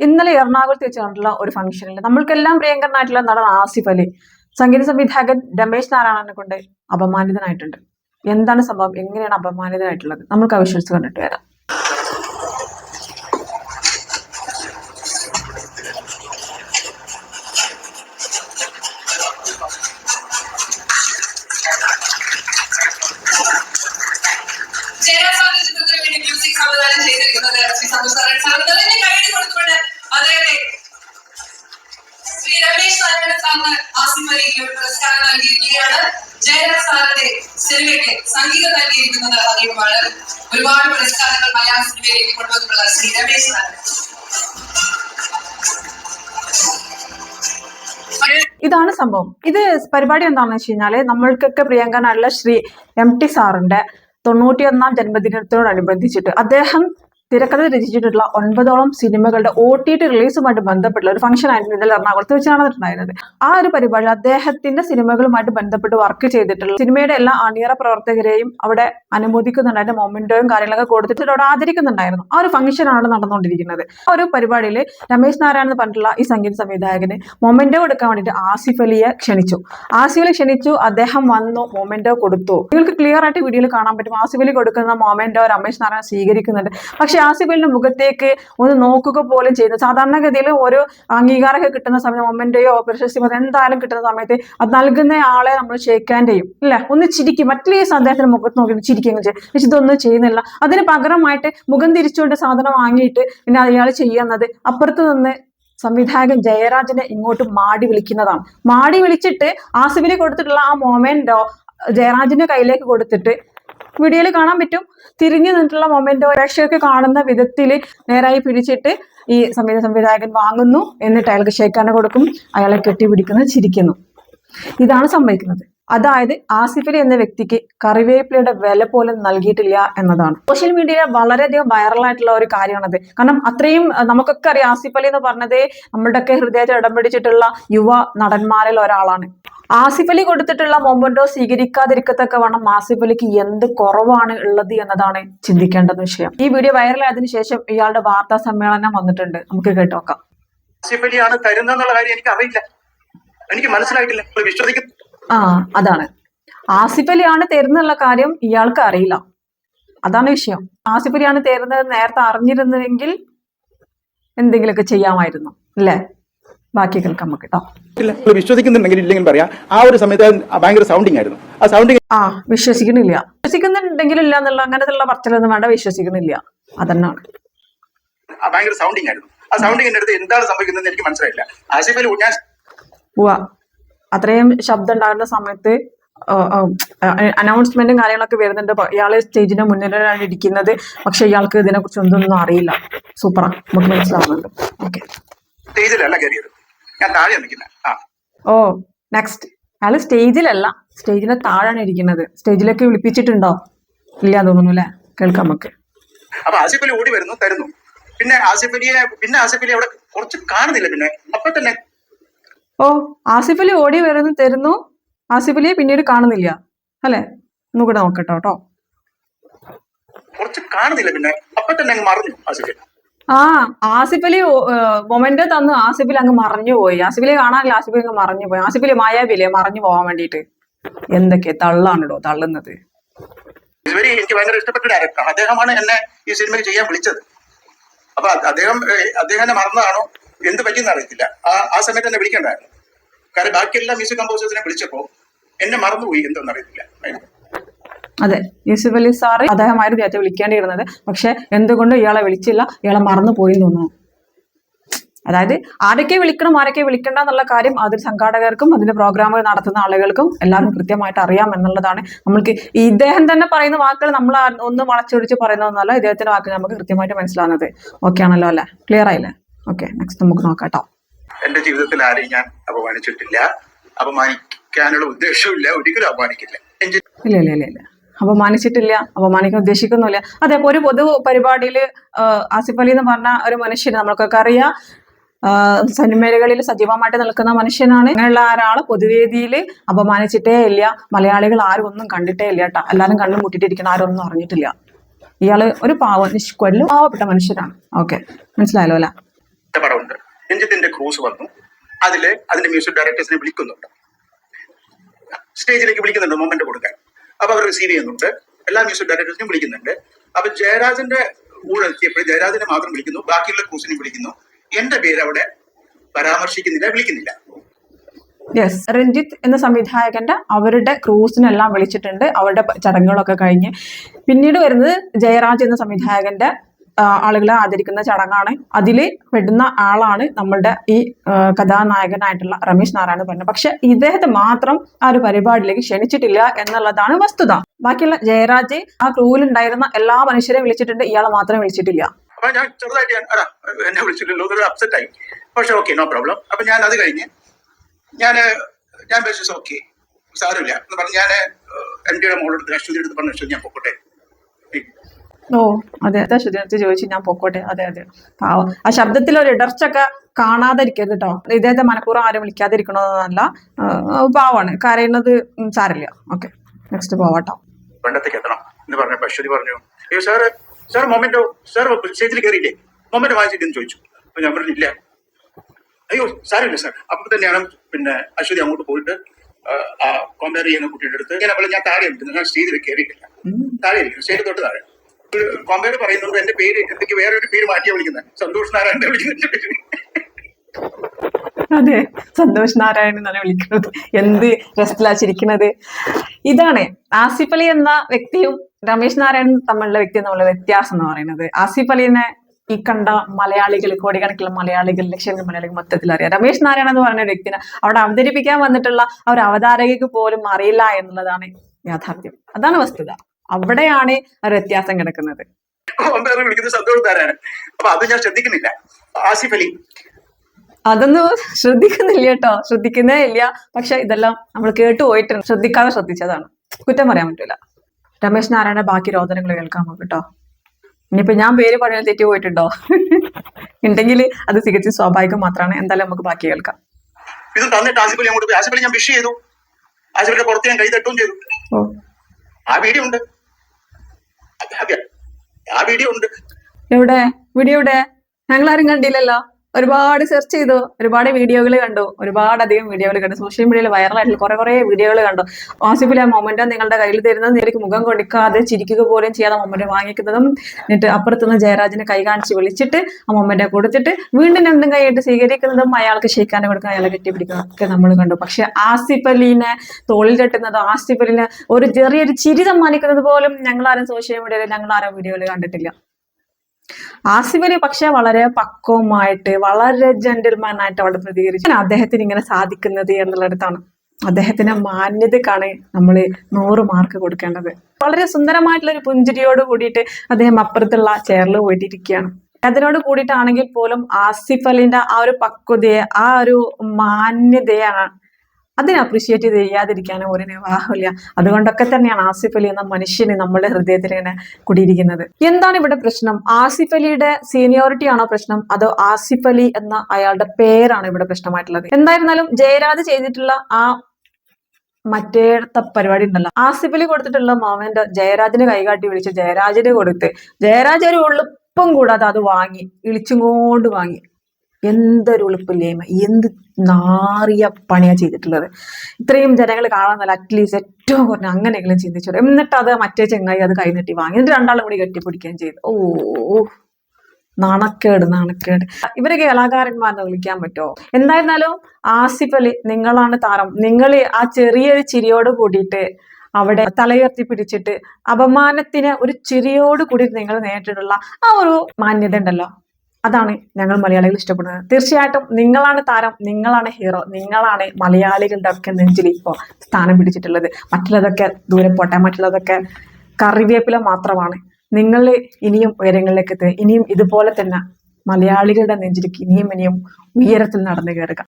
ഇന്നലെ എറണാകുളത്ത് വെച്ച് ഒരു ഫംഗ്ഷനിൽ നമ്മൾക്കെല്ലാം പ്രിയങ്കരനായിട്ടുള്ള നടൻ ആസിഫ് അലി. സംഗീത സംവിധായകൻ രമേശ് നാരായണനെ കൊണ്ട് അപമാനിതനായിട്ടുണ്ട്. എന്താണ് സംഭവം? എങ്ങനെയാണ് അപമാനിതനായിട്ടുള്ളത്? നമുക്ക് ആ കണ്ടിട്ട് വരാം. നൽകിയിരിക്കുകയാണ് ജയരാജ് സാറിന്റെ സിനിമയ്ക്ക് സംഗീതം നൽകിയിരിക്കുന്നത് അദ്ദേഹമാണ് ഒരുപാട് പുരസ്കാരങ്ങൾ മലയാള സിനിമയിലേക്ക് കൊണ്ടുവന്നിട്ടുള്ള ശ്രീ രമേശ് നാരായണൻ ഇതാണ് സംഭവം. ഇത് പരിപാടി എന്താണെന്ന് വെച്ച് കഴിഞ്ഞാൽ നമ്മൾക്കൊക്കെ പ്രിയങ്കരനായിട്ടുള്ള ശ്രീ എം ടി സാറിന്റെ തൊണ്ണൂറ്റിയൊന്നാം ജന്മദിനത്തോടനുബന്ധിച്ചിട്ട് അദ്ദേഹം തിരക്കഥ രചിച്ചിട്ടുള്ള ഒൻപതോളം സിനിമകളുടെ ഒ ടി ടി റിലീസുമായിട്ട് ബന്ധപ്പെട്ടുള്ള ഒരു ഫംഗ്ഷൻ ആയിരുന്നു ഇന്നലെ എറണാകുളത്ത് വെച്ച് നടന്നിട്ടുണ്ടായിരുന്നത്. ആ ഒരു പരിപാടി അദ്ദേഹത്തിന്റെ സിനിമകളുമായിട്ട് ബന്ധപ്പെട്ട് വർക്ക് ചെയ്തിട്ടുള്ള സിനിമയുടെ എല്ലാ അണിയറ പ്രവർത്തകരെയും അവിടെ അനുമോദിക്കുന്നുണ്ടായിരുന്നു മൊമെന്റോയും കാര്യങ്ങളൊക്കെ കൊടുത്തിട്ട് അവിടെ ആദരിക്കുന്നുണ്ടായിരുന്നു. ആ ഒരു ഫംഗ്ഷനാണ് നടന്നുകൊണ്ടിരിക്കുന്നത്. ആ ഒരു പരിപാടിയിൽ രമേശ് നാരായണൻ എന്ന് പറഞ്ഞിട്ടുള്ള ഈ സംഗീത സംവിധായകന് മൊമെന്റോ കൊടുക്കാൻ വേണ്ടിയിട്ട് ആസിഫ് അലിയെ ക്ഷണിച്ചു. ആസിഫ് അലി ക്ഷണിച്ചു അദ്ദേഹം വന്നു മൊമെന്റോ കൊടുത്തു. നിങ്ങൾക്ക് ക്ലിയർ ആയിട്ട് വീഡിയോയിൽ കാണാൻ പറ്റും. ആസിഫ് അലി കൊടുക്കുന്ന മൊമെന്റോ രമേശ് നാരായണൻ സ്വീകരിക്കുന്നുണ്ട്. പക്ഷെ അലിന്റെ മുഖത്തേക്ക് ഒന്ന് നോക്കുക പോലും ചെയ്യുന്നു. സാധാരണഗതിയിൽ ഒരു അംഗീകാരമൊക്കെ കിട്ടുന്ന സമയത്ത് മൊമെന്റോയോ പ്രശസ്തി എന്തായാലും കിട്ടുന്ന സമയത്ത് അത് നൽകുന്ന ആളെ നമ്മൾ ഷേക്കാൻ ചെയ്യും ഇല്ല ഒന്ന് ചിരിക്കും. മറ്റുള്ള അദ്ദേഹത്തിന്റെ മുഖത്ത് നോക്കി ചിരിക്കുകയും ചെയ്യും. പക്ഷെ ഇതൊന്നും ചെയ്യുന്നില്ല. അതിന് പകരമായിട്ട് മുഖം തിരിച്ചുകൊണ്ട് സാധനം വാങ്ങിയിട്ട് പിന്നെ അയാൾ ചെയ്യുന്നത് അപ്പുറത്ത് നിന്ന് സംവിധായകൻ ജയരാജനെ ഇങ്ങോട്ട് മാടി വിളിക്കുന്നതാണ്. മാടി വിളിച്ചിട്ട് ആസിഫിന് കൊടുത്തിട്ടുള്ള ആ മൊമെന്റോ ജയരാജിന്റെ കയ്യിലേക്ക് കൊടുത്തിട്ട് വീഡിയോയിൽ കാണാൻ പറ്റും. തിരിഞ്ഞു നിന്നിട്ടുള്ള മൊമെന്റോ പ്രേക്ഷകർക്ക് കാണുന്ന വിധത്തിൽ നേരായി പിടിച്ചിട്ട് ഈ സംഗീത സംവിധായകൻ വാങ്ങുന്നു. എന്നിട്ട് അയാൾക്ക് ഷേക്കാനെ കൊടുക്കും. അയാളെ കെട്ടിപ്പിടിക്കുന്നു ചിരിക്കുന്നു. ഇതാണ് സംഭവിക്കുന്നത്. അതായത് ആസിഫലി എന്ന വ്യക്തിക്ക് കറിവേപ്പിലയുടെ വില പോലും നൽകിയിട്ടില്ല എന്നതാണ്. സോഷ്യൽ മീഡിയയിൽ വളരെയധികം വൈറലായിട്ടുള്ള ഒരു കാര്യമാണത്. കാരണം അത്രയും നമുക്കൊക്കെ അറിയാം ആസിഫലി എന്ന് പറഞ്ഞത് നമ്മളുടെയൊക്കെ ഹൃദയത്തിൽ ഇടം പിടിച്ചിട്ടുള്ള യുവ നടന്മാരിൽ ഒരാളാണ്. ആസിഫ് അലി കൊടുത്തിട്ടുള്ള മൊമെന്റോ സ്വീകരിക്കാതിരിക്കത്തക്ക വേണം ആസിഫ് അലിക്ക് എന്ത് കുറവാണ് ഉള്ളത് എന്നതാണ് ചിന്തിക്കേണ്ട വിഷയം. ഈ വീഡിയോ വൈറലായതിനു ശേഷം ഇയാളുടെ വാർത്താ സമ്മേളനം വന്നിട്ടുണ്ട്. നമുക്ക് കേട്ടോക്കാം ആസിഫ് അലിയാണ് തരുന്നെന്നുള്ള കാര്യം എനിക്ക് അറിയില്ല എനിക്ക് മനസ്സിലായിട്ടില്ല. വിശ്വസിക്കുന്നു. വിശ്വസിക്ക ആ അതാണ്. ആസിഫ് അലിയാണ് തരുന്നുള്ള കാര്യം ഇയാൾക്ക് അറിയില്ല. അതാണ് വിഷയം. ആസിഫ് അലിയാണ് തരുന്നത് നേരത്തെ അറിഞ്ഞിരുന്നുവെങ്കിൽ എന്തെങ്കിലുമൊക്കെ ചെയ്യാമായിരുന്നു അല്ലേ? ബാക്കി കേൾക്കാം നമുക്ക് കേട്ടോ വിശ്വസിക്കുന്നുണ്ടെങ്കിൽ ഇല്ലെങ്കിൽ പറയാം. ആ ഒരു സമയത്ത് ഭയങ്കര സൗണ്ടിങ് ആയിരുന്നു. ആ സൗണ്ടിങ് ആ വിശ്വസിക്കണില്ല വിശ്വസിക്കുന്നുണ്ടെങ്കിലും ഇല്ല എന്നുള്ള അങ്ങനത്തെ പറച്ചിലൊന്നും വേണ്ട വിശ്വസിക്കണില്ല അതന്നാണ്. ഭയങ്കര സൗണ്ടിങ് ആയിരുന്നു. ആ സൗണ്ടിങ്ങിന്റെ അടുത്ത് എന്താണ് സംഭവിക്കുന്നത് എനിക്ക് മനസ്സിലായില്ല. ആസിഫലി ഞാൻ അത്രയും ശബ്ദം ഉണ്ടാകുന്ന സമയത്ത് അനൗൺസ്മെന്റും കാര്യങ്ങളൊക്കെ വരുന്നുണ്ട്. ഇയാളെ സ്റ്റേജിന്റെ മുന്നിലാണ് ഇരിക്കുന്നത്. പക്ഷെ ഇയാൾക്ക് ഇതിനെ കുറിച്ച് ഒന്നും അറിയില്ല സൂപ്പറാ നമുക്ക് മനസ്സിലാവുന്നുണ്ട്. ഓക്കെ ഓ നെക്സ്റ്റ് അയാൾ സ്റ്റേജിലല്ല സ്റ്റേജിന്റെ താഴെയാണ് ഇരിക്കുന്നത്. സ്റ്റേജിലൊക്കെ വിളിപ്പിച്ചിട്ടുണ്ടോ? ഇല്ല തോന്നുന്നു അല്ലെ? കേൾക്കാം നമുക്ക്. അപ്പൊ ആസിഫ് അലി ഓടി വരുന്നു തരുന്നു. പിന്നെ ആസിഫ് അലിയെ പിന്നെ ആസിഫ് അലി അവിടെ കുറച്ച് കാണുന്നില്ല പിന്നെ. അപ്പൊ തന്നെ ഓ ആസിഫ് അലി ഓടി വരുന്നു തരുന്നു. ആസിഫ് അലിയെ പിന്നീട് കാണുന്നില്ല. അല്ലേ? ഒന്നുകൂടെ നോക്കട്ടോ കേട്ടോ കുറച്ച് കാണുന്നില്ല പിന്നെ. അപ്പൊ തന്നെ അങ്ങ് മറന്നു ആസിഫ് ആ ആസിഫ് അലി മൊമെന്റ് തന്നു. ആസിഫ് അങ്ങ് മറഞ്ഞു പോയി. ആസിഫ് അലി കാണാനില്ല ആസിഫ് അങ്ങ് മറഞ്ഞു പോയി. ആസിഫ് അലി മായാവില്ലേ? മറഞ്ഞു പോകാൻ വേണ്ടിയിട്ട്. എന്തൊക്കെ തള്ളാണല്ലോ തള്ളുന്നത്. എനിക്ക് ഭയങ്കര ഇഷ്ടപ്പെട്ട ഡയറക്ടറാണ് അദ്ദേഹമാണ് എന്നെ ഈ സിനിമയിൽ ചെയ്യാൻ വിളിച്ചത്. അപ്പൊ അദ്ദേഹം അദ്ദേഹം എന്നെ മറന്നതാണോ? എന്ത് പറ്റിയെന്ന് അറിയത്തില്ല. ആ ആ സമയത്ത് എന്നെ വിളിക്കണ്ടായിരുന്നു. കാരണം ബാക്കിയെല്ലാം മ്യൂസിക് കമ്പോസേഴ്സിനെ വിളിച്ചപ്പോ എന്നെ മറന്നുപോയി എന്തെന്ന് അറിയത്തില്ല. അതെ യൂസുഫ് അലി സാറ് അദ്ദേഹമായിരുന്നു നേരത്തെ വിളിക്കേണ്ടിയിരുന്നത്. പക്ഷെ എന്തുകൊണ്ട് ഇയാളെ വിളിച്ചില്ല ഇയാളെ മറന്നു പോയി തോന്നുന്നു. അതായത് ആരൊക്കെ വിളിക്കണം ആരൊക്കെ വിളിക്കണ്ട എന്നുള്ള കാര്യം അതിൽ സംഘാടകർക്കും അതിന്റെ പ്രോഗ്രാമുകൾ നടത്തുന്ന ആളുകൾക്കും എല്ലാവർക്കും കൃത്യമായിട്ട് അറിയാം എന്നുള്ളതാണ് നമ്മൾക്ക് ഇദ്ദേഹം തന്നെ പറയുന്ന വാക്കുകൾ നമ്മൾ ഒന്ന് വളച്ചൊടിച്ച് പറയുന്നതെന്നല്ല ഇദ്ദേഹത്തിന്റെ വാക്കുകൾ നമുക്ക് കൃത്യമായിട്ട് മനസ്സിലാവുന്നത്. ഓക്കെ ആണല്ലോ അല്ലെ? ക്ലിയർ ആയില്ലേ? ഓക്കെ നെക്സ്റ്റ് നമുക്ക് നോക്കാം കേട്ടോ എന്റെ ജീവിതത്തിൽ ആരെയും ഞാൻ അപമാനിച്ചിട്ടില്ല. അപമാനിക്കാനുള്ള ഉദ്ദേശമില്ല ഒരിക്കലും അപമാനിക്കില്ല. ഇല്ല ഇല്ല ഇല്ല ഇല്ല. അപമാനിച്ചിട്ടില്ല അപമാനിക്കാൻ ഉദ്ദേശിക്കുന്നില്ല അതെ ഒരു പൊതു പരിപാടിയിൽ ആസിഫ് അലി എന്ന് പറഞ്ഞ ഒരു മനുഷ്യൻ നമ്മൾക്കൊക്കെ അറിയാം. സിനിമകളിൽ സജീവമായിട്ട് നിൽക്കുന്ന മനുഷ്യനാണ്. അങ്ങനെയുള്ള ഒരാൾ പൊതുവേദിയിൽ അപമാനിച്ചിട്ടേ ഇല്ല. മലയാളികൾ ആരും ഒന്നും കണ്ടിട്ടേ ഇല്ല കേട്ടോ. എല്ലാവരും കണ്ണും മുട്ടിട്ടിരിക്കുന്ന ആരും ഒന്നും അറിഞ്ഞിട്ടില്ല. ഇയാൾ ഒരു പാവ നിഷ്കൊല്ലും പാവപ്പെട്ട മനുഷ്യരാണ് ഓക്കെ മനസ്സിലായല്ലോ അല്ലെ? ക്രൂസ് വന്നു. അതിൽ അതിന്റെ മ്യൂസിക് ഡയറക്ടേഴ്സിനെ വിളിക്കുന്നുണ്ട്. സ്റ്റേജിലേക്ക് വിളിക്കുന്നുണ്ട് മൊമെന്റ് കൊടുക്കാൻ. അപ്പൊ അവർ റിസീവ് ചെയ്യുന്നുണ്ട്. എല്ലാ മ്യൂസിക് ഡയറക്ടേഴ്സിനും വിളിക്കുന്നുണ്ട്. അപ്പൊ ജയരാജന്റെ കൂടെ എത്തിയപ്പോൾ ജയരാജനെ മാത്രം വിളിക്കുന്നു. ബാക്കിയുള്ള ക്രൂസിനെ വിളിക്കുന്നു. എന്റെ പേര് അവിടെ പരാമർശിക്കുന്നില്ല വിളിക്കുന്നില്ല. യെസ് രഞ്ജിത്ത് എന്ന സംവിധായകന്റെ അവരുടെ ക്രൂസിനെല്ലാം വിളിച്ചിട്ടുണ്ട്. അവരുടെ ചടങ്ങുകളൊക്കെ കഴിഞ്ഞ്. പിന്നീട് വരുന്നത് ജയരാജ് എന്ന സംവിധായകന്റെ ആളുകളെ ആദരിക്കുന്ന ചടങ്ങാണ്. അതിൽ പെടുന്ന ആളാണ് നമ്മളുടെ ഈ കഥാനായകനായിട്ടുള്ള രമേശ് നാരായണ പറഞ്ഞത് പക്ഷെ ഇദ്ദേഹത്തെ മാത്രം ആ ഒരു പരിപാടിയിലേക്ക് ക്ഷണിച്ചിട്ടില്ല എന്നുള്ളതാണ് വസ്തുത. ബാക്കിയുള്ള ജയരാജ് ആ ക്രൂവിലുണ്ടായിരുന്ന എല്ലാ മനുഷ്യരെയും വിളിച്ചിട്ടുണ്ട്. ഇയാളെ മാത്രം വിളിച്ചിട്ടില്ല. അപ്പൊ ഞാൻ ചെറുതായിട്ട് അടാ എന്നെ വിളിച്ചില്ലല്ലോ ഒരു അപ്സെറ്റ് ആയി. പക്ഷെ ഓക്കെ നോ പ്രോബ്ലം അപ്പൊ ഞാൻ അത് കഴിഞ്ഞ് ഞാൻ ഞാൻ ഓക്കെ എന്ന് പറഞ്ഞ് ഞാൻ എം ഡിയുടെ മോളെടുത്ത് അശ്വതി എടുത്ത് പറഞ്ഞു ഞാൻ പൊക്കോട്ടെ. ഓ അതെ അതെ ശ്രുതിനടുത്ത് ചോദിച്ചു ഞാൻ പൊക്കോട്ടെ. അതെ അതെ. പാവം. ആ ശബ്ദത്തിൽ ഒരു ഇടർച്ചൊക്കെ കാണാതിരിക്കരുത് കേട്ടോ ഇദ്ദേഹത്തെ മനഃപൂർവം ആരും വിളിക്കാതിരിക്കണമെന്നല്ല പാവാണ്. കരയുന്നത് സാരല്ല. ഓക്കെ. നെക്സ്റ്റ് പോവാട്ടോ. വെണ്ടത്തേക്ക് എത്തണം. എന്ന് പറഞ്ഞപ്പോ അശ്വതി പറഞ്ഞു അയ്യോ സാറ് സാർ മൊമെന്റോ സാർ സ്റ്റേജിൽ കയറിയില്ലേ? മൊമെന്റ് വാങ്ങിച്ചിട്ടെന്ന് ചോദിച്ചു. അപ്പൊ ഞാൻ പറഞ്ഞില്ല. അയ്യോ സാരമില്ല സാർ. അപ്പൊ തന്നെയാണ് പിന്നെ അശ്വതി അങ്ങോട്ട് പോയിട്ട് ആ കോമ്പയർ ചെയ്യുന്ന കുട്ടിയുടെ അടുത്ത്. ഞാൻ അപ്പോൾ ഞാൻ താഴെ ഞാൻ സ്റ്റേജിൽ കയറിയിട്ടില്ല. താഴെ ഇരിക്കുന്നു. സ്റ്റേജിൽ തൊട്ട് താഴെ. കോമ്പയർ പറയുന്നത് എന്റെ പേര് എനിക്ക് വേറെ ഒരു പേര് മാറ്റിയാ വിളിക്കുന്നത് സന്തോഷ് നാരായണന്റെ വിളിക്കുന്നത് അതെ സന്തോഷ് നാരായണൻ എന്നാണ് വിളിക്കുന്നത്. എന്ത് രസത്തിലാ ചിരിക്കുന്നത് ഇതാണ് ആസിഫ് അലി എന്ന വ്യക്തിയും രമേശ് നാരായണൻ തമ്മിലുള്ള വ്യക്തിയും തമ്മിലുള്ള വ്യത്യാസം എന്ന് പറയുന്നത്. ആസിഫ് അലിനെ ഈ കണ്ട മലയാളികൾ കോടിക്കണക്കിലുള്ള മലയാളികൾ ലക്ഷക്കണക്കിന് മലയാളികൾ മൊത്തത്തിൽ അറിയാം. രമേശ് നാരായണൻ എന്ന് പറഞ്ഞ വ്യക്തിനെ അവിടെ അവതരിപ്പിക്കാൻ വന്നിട്ടുള്ള ആ ഒരു അവതാരകയ്ക്ക് പോലും അറിയില്ല എന്നുള്ളതാണ് യാഥാർത്ഥ്യം. അതാണ് വസ്തുത. അവിടെയാണ് ഒരു വ്യത്യാസം കിടക്കുന്നത്. അതൊന്ന് വിളിക്കുന്നത് സന്തോഷ് നാരായണൻ അപ്പൊ അത് ഞാൻ ശ്രദ്ധിക്കുന്നില്ല. ആസിഫ് അലി. അതൊന്നും ശ്രദ്ധിക്കുന്നില്ല കേട്ടോ. ശ്രദ്ധിക്കുന്നേ ഇല്ല. പക്ഷെ ഇതെല്ലാം നമ്മൾ കേട്ടു പോയിട്ടുണ്ട്. ശ്രദ്ധിക്കാതെ ശ്രദ്ധിച്ചതാണ്. കുറ്റം പറയാൻ പറ്റൂല. രമേശ് നാരായണ ബാക്കി രോദനങ്ങൾ കേൾക്കാൻ നമുക്ക് കേട്ടോ. ഇനിയിപ്പോ ഞാൻ പേര് പറയാൻ തെറ്റി പോയിട്ടുണ്ടോ? ഉണ്ടെങ്കിൽ അത് തികച്ചും സ്വാഭാവികം മാത്രമാണ്. എന്തായാലും നമുക്ക് ബാക്കി കേൾക്കാം. ഇത് തന്നിട്ട് ആസിഫലി അങ്ങോട്ട് പോയി. ആസിഫ് ഞാൻ വിഷ് ചെയ്തു. ആസിഫലിന്റെ പുറത്ത് ഞാൻ കൈ തട്ടുകയും ചെയ്തു. ആ വീഡിയോ ഉണ്ട്. ആ വീഡിയോ ഉണ്ട്. എവിടെ? വീഡിയോ എവിടെ? ഞങ്ങൾ ആരും കണ്ടില്ലല്ലോ. ഒരുപാട് സെർച്ച് ചെയ്തു ഒരുപാട് വീഡിയോകൾ കണ്ടു ഒരുപാട് അധികം വീഡിയോകൾ കണ്ടു സോഷ്യൽ മീഡിയയിൽ വൈറലായിട്ടുള്ള കുറെ കുറെ വീഡിയോകൾ കണ്ടു. ആസിഫിലെ മൊമെന്റ് നിങ്ങളുടെ കയ്യിൽ തരുന്നത് നേരിക്ക് മുഖം കൊടുക്കാതെ ചിരിക്കുക പോലും ചെയ്യാതെ മൊമെന്റ് വാങ്ങിക്കുന്നതും എന്നിട്ട് അപ്പുറത്തുനിന്ന് ജയരാജിനെ കൈ കാണിച്ച് വിളിച്ചിട്ട് ആ മൊമെന്റ് കൊടുത്തിട്ട് വീണ്ടും രണ്ടും കൈയിട്ട് സ്വീകരിക്കുന്നതും അയാൾക്ക് ഷെയ്ക്കാനെ കൊടുക്കുക അയാളെ കെട്ടിപ്പിടിക്കുക ഒക്കെ നമ്മൾ കണ്ടു. പക്ഷെ ആസിഫ് അലീനെ തോളിൽ തട്ടുന്നതോ ആസിഫ് അലീനെ ഒരു ചെറിയൊരു ചിരി സമ്മാനിക്കുന്നത് പോലും ഞങ്ങളാരും സോഷ്യൽ മീഡിയയിൽ ഞങ്ങളാരും വീഡിയോയിൽ കണ്ടിട്ടില്ല. ആസിഫ് അലി പക്ഷെ വളരെ പക്വമായിട്ട് വളരെ ജെന്റിൽമാൻ ആയിട്ട് അവിടെ പ്രതികരിച്ചു അദ്ദേഹത്തിന് ഇങ്ങനെ സാധിക്കുന്നത് എന്നുള്ളിടത്താണ് അദ്ദേഹത്തിന്റെ മാന്യതക്കാണ് നമ്മൾ നൂറ് മാർക്ക് കൊടുക്കേണ്ടത്. വളരെ സുന്ദരമായിട്ടുള്ള ഒരു പുഞ്ചിരിയോട് കൂടിയിട്ട് അദ്ദേഹം അപ്പുറത്തുള്ള ചെയറിൽ പോയിട്ടിരിക്കുകയാണ്. അതിനോട് കൂടിയിട്ടാണെങ്കിൽ പോലും ആസിഫലിന്റെ ആ ഒരു പക്വതയെ ആ ഒരു മാന്യതയാണ് അതിനെ അപ്രീഷിയേറ്റ് ചെയ്യാതിരിക്കാനും ഒരു അതുകൊണ്ടൊക്കെ തന്നെയാണ് ആസിഫ് അലി എന്ന മനുഷ്യന് നമ്മുടെ ഹൃദയത്തിൽ ഇങ്ങനെ കുടിയിരിക്കുന്നത്. എന്താണ് ഇവിടെ പ്രശ്നം? ആസിഫ് അലിയുടെ സീനിയോറിറ്റി ആണോ പ്രശ്നം? അതോ ആസിഫ് അലി എന്ന അയാളുടെ പേരാണ് ഇവിടെ പ്രശ്നമായിട്ടുള്ളത്? എന്തായിരുന്നാലും ജയരാജ് ചെയ്തിട്ടുള്ള ആ മറ്റേടത്തെ പരിപാടി ഉണ്ടല്ലോ. ആസിഫ് അലി കൊടുത്തിട്ടുള്ള മൊമെന്റ് ജയരാജിന് കൈകാട്ടി വിളിച്ച് ജയരാജിന് കൊടുത്ത്. ജയരാജ് ഒരു എളുപ്പം കൂടാതെ അത് വാങ്ങി ഇളിച്ചും കൊണ്ട് വാങ്ങി. എന്തൊരു എളുപ്പില്ലേമ എന്ത് നാറിയ പണിയാ ചെയ്തിട്ടുള്ളത്. ഇത്രയും ജനങ്ങൾ കാണാന്നല്ല അറ്റ്ലീസ്റ്റ് ഏറ്റവും കുറഞ്ഞ അങ്ങനെയെങ്കിലും ചിന്തിച്ചത് എന്നിട്ട് അത് മറ്റേ ചെങ്ങായി അത് കൈനീട്ടി വാങ്ങി. എന്നിട്ട് രണ്ടാളും കൂടി കെട്ടിപ്പിടിക്കുകയും ചെയ്തു. ഓ നാണക്കേട് നാണക്കേട്. ഇവരെ കലാകാരന്മാരെന്ന് വിളിക്കാൻ പറ്റുമോ? എന്തായിരുന്നാലും ആസിഫ് അലി നിങ്ങളാണ് താരം. നിങ്ങൾ ആ ചെറിയൊരു ചിരിയോട് കൂടിയിട്ട് അവിടെ തലയുയർത്തി പിടിച്ചിട്ട് അപമാനത്തിന് ഒരു ചിരിയോട് കൂടി നിങ്ങൾ നേരിട്ടിട്ടുള്ള ആ ഒരു മാന്യത ഉണ്ടല്ലോ. അതാണ് ഞങ്ങൾ മലയാളികൾ ഇഷ്ടപ്പെടുന്നത്. തീർച്ചയായിട്ടും നിങ്ങളാണ് താരം നിങ്ങളാണ് ഹീറോ നിങ്ങളാണ് മലയാളികളുടെ ഒക്കെ നെഞ്ചിൽ ഇപ്പോൾ സ്ഥാനം പിടിച്ചിട്ടുള്ളത്. മറ്റുള്ളതൊക്കെ ദൂരെ പോട്ടെ മറ്റുള്ളതൊക്കെ കറിവേപ്പില മാത്രമാണ്. നിങ്ങൾ ഇനിയും ഉയരങ്ങളിലേക്ക് എത്തുക. ഇനിയും ഇതുപോലെ തന്നെ മലയാളികളുടെ നെഞ്ചിലേക്ക് ഇനിയും ഇനിയും ഉയരത്തിൽ നടന്നു കയറുക.